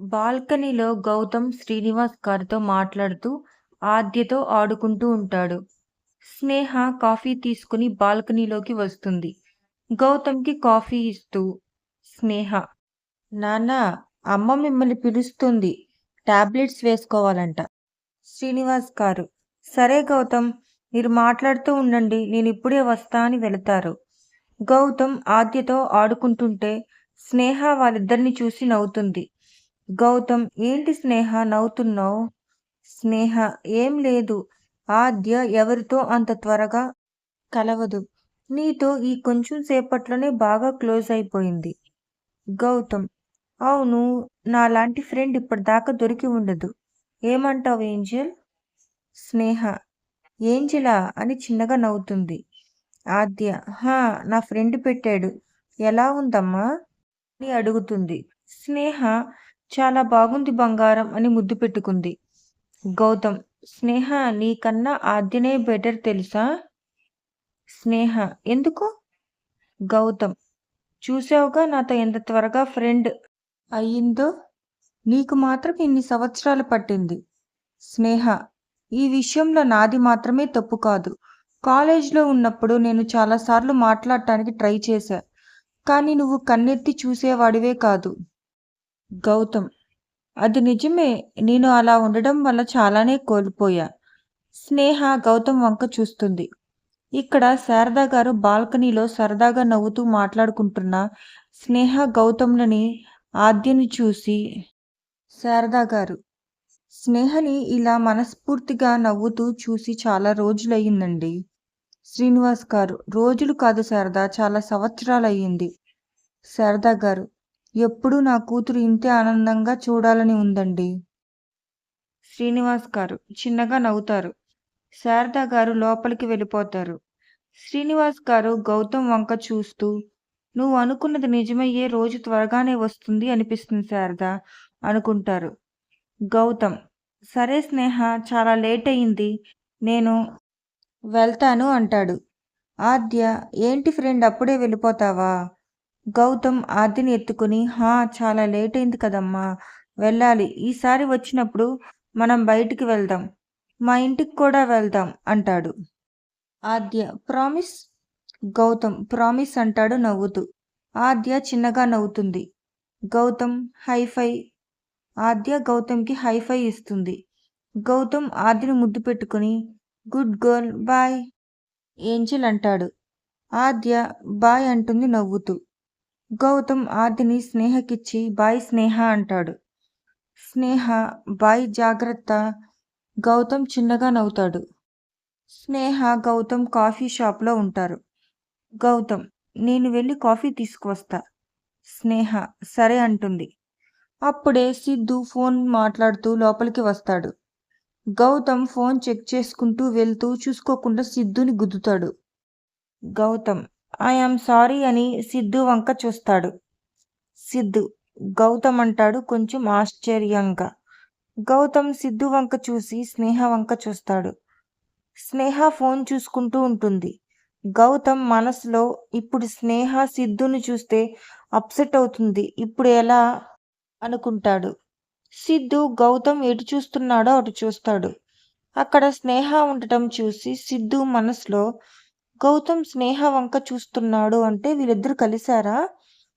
బాల్కనీలో గౌతమ్ శ్రీనివాస్ గారితో మాట్లాడుతూ ఆద్యతో ఆడుకుంటూ ఉంటాడు. స్నేహ కాఫీ తీసుకుని బాల్కనీలోకి వస్తుంది. గౌతమ్‌కి కాఫీ ఇస్తూ స్నేహ నాన్నా! అమ్మ మిమ్మల్ని పిలుస్తుంది. టాబ్లెట్స్ వేసుకోవాలంట. శ్రీనివాస్ గారు సరే గౌతమ్! మీరు మాట్లాడుతూ ఉండండి. నేను ఇప్పుడే వస్తా అని వెళతారు. గౌతమ్ ఆద్యతో ఆడుకుంటుంటే స్నేహ వాళ్ళిద్దరిని చూసి నవ్వుతుంది. గౌతమ్ ఏంటి స్నేహ నవ్వుతున్నావు స్నేహ ఏం లేదు. ఆద్య ఎవరితో అంత త్వరగా కలవదు. నీతో ఈ కొంచెం సేపట్లోనే బాగా క్లోజ్ అయిపోయింది. గౌతమ్ అవును. నాలాంటి ఫ్రెండ్ ఇప్పటిదాకా దొరికి ఉండదు. ఏమంటావు ఏంజెల్? స్నేహ ఏంజెలా అని చిన్నగా నవ్వుతుంది. ఆద్య హా! నా ఫ్రెండ్ పెట్టాడు. ఎలా ఉందమ్మా? అని అడుగుతుంది. స్నేహ చాలా బాగుంది బంగారం అని ముద్దు పెట్టుకుంది. గౌతమ్ స్నేహ నీకన్నా ఆద్యనే బెటర్ తెలుసా? స్నేహ ఎందుకు? గౌతమ్ చూసావుగా నాతో ఎంత త్వరగా ఫ్రెండ్ అయ్యిందో? నీకు మాత్రం ఇన్ని సంవత్సరాలు పట్టింది. స్నేహ ఈ విషయంలో నాది మాత్రమే తప్పు కాదు. కాలేజీలో ఉన్నప్పుడు నేను చాలాసార్లు మాట్లాడటానికి ట్రై చేశా. కానీ నువ్వు కన్నెత్తి చూసేవాడివే కాదు. గౌతమ్ అది నిజమే. నేను అలా ఉండడం వల్ల చాలానే కోల్పోయా. స్నేహ గౌతమ్ వంక చూస్తుంది. ఇక్కడ శారదా గారు బాల్కనీలో సరదాగా నవ్వుతూ మాట్లాడుకుంటున్న స్నేహ గౌతమ్‌లని ఆద్యని చూసి శారదా గారు స్నేహని ఇలా మనస్ఫూర్తిగా నవ్వుతూ చూసి చాలా రోజులయ్యిందండి. శ్రీనివాస్ గారు రోజులు కాదు శారదా! చాలా సంవత్సరాలయ్యింది. శారదా గారు ఎప్పుడూ నా కూతురు ఇంతే ఆనందంగా చూడాలని ఉందండి. శ్రీనివాస్ గారు చిన్నగా నవ్వుతారు. శారద గారు లోపలికి వెళ్ళిపోతారు. శ్రీనివాస్ గారు గౌతమ్ వంక చూస్తూ నువ్వు అనుకున్నది నిజమయ్యే రోజు త్వరగానే వస్తుంది అనిపిస్తుంది శారద అనుకుంటారు. గౌతమ్ సరే స్నేహ చాలా లేట్ అయింది. నేను వెళ్తాను అంటాడు. ఆద్య ఏంటి ఫ్రెండ్ అప్పుడే వెళ్ళిపోతావా? గౌతమ్ ఆర్తిని ఎత్తుకుని హా! చాలా లేట్ అయింది కదమ్మా! వెళ్ళాలి. ఈసారి వచ్చినప్పుడు మనం బయటికి వెళ్దాం. మా ఇంటికి కూడా వెళ్దాం అంటాడు. ఆద్య ప్రామిస్? గౌతమ్ ప్రామిస్ అంటాడు నవ్వుతూ. ఆద్య చిన్నగా నవ్వుతుంది. గౌతమ్ హైఫై ఆద్య గౌతమ్‌కి హైఫై ఇస్తుంది. గౌతమ్ ఆద్యని ముద్దు పెట్టుకుని గుడ్ గర్ల్ బాయ్ ఏంజిల్ అంటాడు. ఆద్య బాయ్ అంటుంది నవ్వుతూ. గౌతమ్ ఆదిని స్నేహకిచ్చి బాయ్ స్నేహ అంటాడు. స్నేహ బాయ్ జాగ్రత్త గౌతమ్ చిన్నగా నవ్వుతాడు. స్నేహ గౌతమ్ కాఫీ షాప్‌లో ఉంటారు. గౌతమ్ నేను వెళ్ళి కాఫీ తీసుకువస్తా. స్నేహ సరే అంటుంది. అప్పుడే సిద్ధు ఫోన్ మాట్లాడుతూ లోపలికి వస్తాడు. గౌతమ్ ఫోన్ చెక్ చేసుకుంటూ వెళ్తూ చూసుకోకుండా సిద్ధుని గుద్దుతాడు. గౌతమ్ ఐ సారీ అని సిద్ధు వంక చూస్తాడు. సిద్ధు గౌతమ్ అంటాడు కొంచెం ఆశ్చర్యంగా. గౌతమ్ సిద్ధు వంక చూసి స్నేహ వంక చూస్తాడు. స్నేహ ఫోన్ చూసుకుంటూ ఉంటుంది. గౌతమ్ మనసులో ఇప్పుడు స్నేహ సిద్ధుని చూస్తే అప్సెట్ అవుతుంది. ఇప్పుడు ఎలా? అనుకుంటాడు. సిద్ధు గౌతమ్ ఎటు చూస్తున్నాడో అటు చూస్తాడు. అక్కడ స్నేహ ఉండటం చూసి సిద్ధు మనసులో గౌతమ్ స్నేహ వంక చూస్తున్నాడు అంటే వీళ్ళిద్దరు కలిశారా?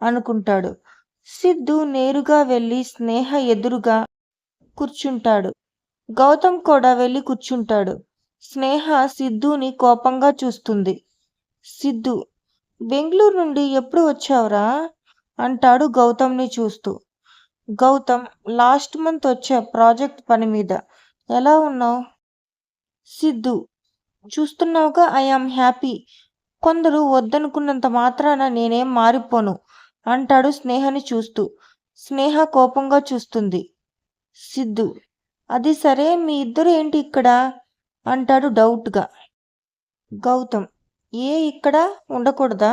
అనుకుంటాడు. సిద్ధు నేరుగా వెళ్ళి స్నేహ ఎదురుగా కూర్చుంటాడు. గౌతమ్ కూడా వెళ్ళి కూర్చుంటాడు. స్నేహ సిద్ధుని కోపంగా చూస్తుంది. సిద్ధు బెంగుళూరు నుండి ఎప్పుడు వచ్చావురా? అంటాడు గౌతమ్‌ని చూస్తూ. గౌతమ్ లాస్ట్ మంత్ వచ్చా ప్రాజెక్ట్ పని మీద. ఎలా ఉన్నావు సిద్ధు చూస్తున్నావుగా ఐ యామ్ హ్యాపీ. కొందరు వద్దనుకున్నంత మాత్రాన నేనేం మారిపోను అంటాడు స్నేహని చూస్తూ. స్నేహ కోపంగా చూస్తుంది. సిద్ధు అది సరే మీ ఇద్దరు ఏంటి ఇక్కడ? అంటాడు డౌట్‌గా. గౌతమ్ ఏ ఇక్కడ ఉండకూడదా?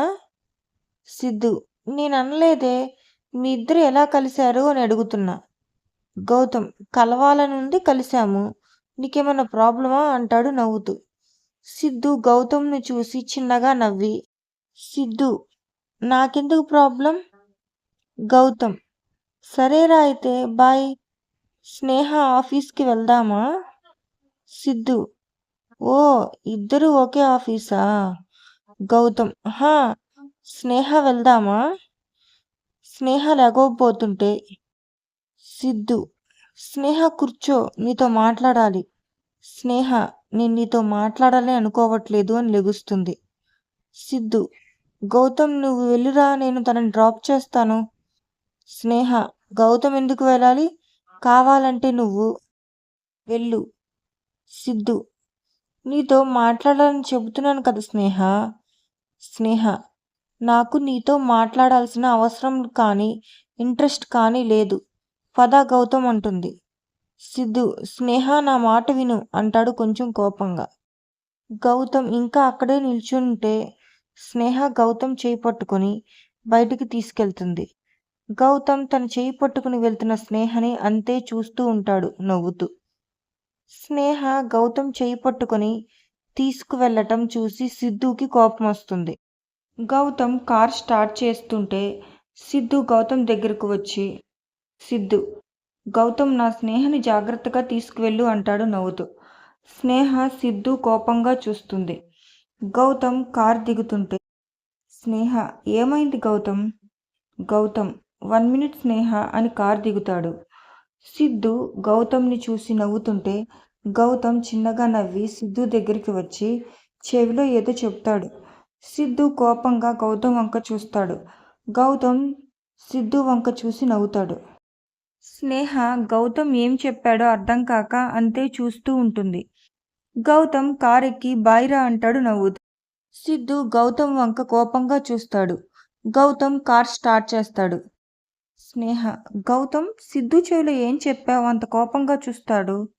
సిద్ధు నేననలేదే. మీ ఇద్దరు ఎలా కలిశారు అని అడుగుతున్నా. గౌతమ్ కలవాలనుంది కలిశాము. నీకేమైనా ప్రాబ్లమా? అంటాడు నవ్వుతూ. సిద్ధు గౌతమ్‌ని చూసి చిన్నగా నవ్వి సిద్ధు నాకెందుకు ప్రాబ్లం? గౌతమ్ సరేరా అయితే బాయ్ స్నేహ ఆఫీస్కి వెళ్దామా? సిద్ధు ఓ ఇద్దరు ఒకే ఆఫీసా? గౌతమ్ హా స్నేహ వెళ్దామా? స్నేహ లేకపోతుంటే. సిద్ధు స్నేహ కూర్చో నీతో మాట్లాడాలి. స్నేహ నేను నీతో మాట్లాడాలని అనుకోవట్లేదు అని లెగుస్తుంది. సిద్ధు గౌతమ్ నువ్వు వెళ్ళురా నేను తనని డ్రాప్ చేస్తాను. స్నేహ గౌతమ్ ఎందుకు వెళ్ళాలి? కావాలంటే నువ్వు వెళ్ళు. సిద్ధు నీతో మాట్లాడాలని చెబుతున్నాను కదా స్నేహ. స్నేహ నాకు నీతో మాట్లాడాల్సిన అవసరం కానీ ఇంట్రెస్ట్ కానీ లేదు. పద గౌతమ్ అంటుంది. సిద్ధు స్నేహ నా మాట విను అంటాడు కొంచెం కోపంగా. గౌతమ్ ఇంకా అక్కడే నిల్చుంటే స్నేహ గౌతమ్ చేయి పట్టుకొని బయటికి తీసుకెళ్తుంది. గౌతమ్ తన చేయి పట్టుకుని వెళ్తున్న స్నేహని అంతే చూస్తూ ఉంటాడు నవ్వుతూ. స్నేహ గౌతమ్ చేయి పట్టుకొని తీసుకువెళ్ళటం చూసి సిద్ధుకి కోపం వస్తుంది. గౌతమ్ కార్ స్టార్ట్ చేస్తుంటే సిద్ధు గౌతమ్ దగ్గరకు వచ్చి సిద్ధు గౌతమ్ నా స్నేహని జాగ్రత్తగా తీసుకువెళ్ళు అంటాడు నవ్వుతూ. స్నేహ సిద్ధు కోపంగా చూస్తుంది. గౌతమ్ కార్ దిగుతుంటే స్నేహ ఏమైంది గౌతమ్? గౌతమ్ వన్ మినిట్ స్నేహ అని కార్ దిగుతాడు. సిద్ధు గౌతమ్ని చూసి నవ్వుతుంటే గౌతమ్ చిన్నగా నవ్వి సిద్ధు దగ్గరికి వచ్చి చెవిలో ఏదో చెప్తాడు. సిద్ధు కోపంగా గౌతమ్ వంక చూస్తాడు. గౌతమ్ సిద్ధు వంక చూసి నవ్వుతాడు. స్నేహ గౌతమ్ ఏం చెప్పాడో అర్థం కాక అంతే చూస్తూ ఉంటుంది. గౌతమ్ కారెక్కి బాయిరా అంటాడు నవ్వుతూ సిద్ధు గౌతమ్ వంక కోపంగా చూస్తాడు. గౌతమ్ కార్ స్టార్ట్ చేస్తాడు. స్నేహ గౌతమ్ సిద్ధు చెవిలో ఏం చెప్పావు? అంత కోపంగా చూస్తాడు.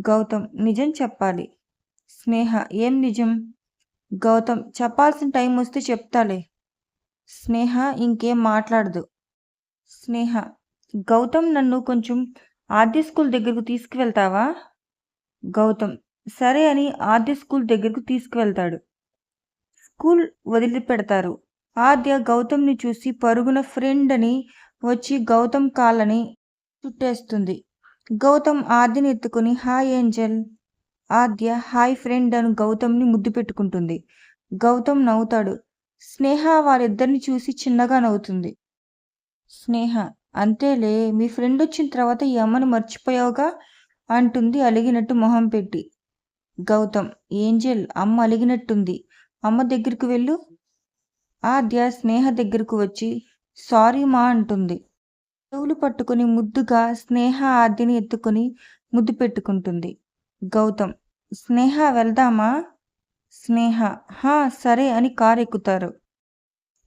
గౌతమ్ నిజం చెప్పాలి. స్నేహ ఏం నిజం? గౌతమ్ చెప్పాల్సిన టైం వస్తే చెప్తాలే. స్నేహ ఇంకేం మాట్లాడదు. స్నేహ గౌతమ్ నన్ను కొంచెం ఆర్ది స్కూల్ దగ్గరకు తీసుకువెళ్తావా? గౌతమ్ సరే అని ఆర్ది స్కూల్ దగ్గరకు తీసుకువెళ్తాడు. స్కూల్ వదిలిపెడతారు. ఆద్య గౌతమ్ని చూసి పరుగున ఫ్రెండ్ అని వచ్చి గౌతమ్ కాళ్ళని చుట్టేస్తుంది. గౌతమ్ ఆద్యని ఎత్తుకుని hi angel. Aadya hi friend అని గౌతమ్ని ముద్దు పెట్టుకుంటుంది. గౌతమ్ నవ్వుతాడు. స్నేహ వారిద్దరిని చూసి చిన్నగా నవ్వుతుంది. స్నేహ అంతేలే మీ ఫ్రెండ్ వచ్చిన తర్వాత ఈ అమ్మని మర్చిపోయావుగా? అంటుంది అలిగినట్టు మొహం పెట్టి. గౌతమ్ ఏంజెల్ అమ్మ అలిగినట్టుంది. అమ్మ దగ్గరికి వెళ్ళు. ఆద్య స్నేహ దగ్గరకు వచ్చి సారీ మా అంటుంది. చెవులు పట్టుకుని ముద్దుగా స్నేహ ఆద్యని ఎత్తుకుని ముద్దు పెట్టుకుంటుంది. గౌతమ్ స్నేహ వెళ్దామా? స్నేహ హా సరే అని కారు ఎక్కుతారు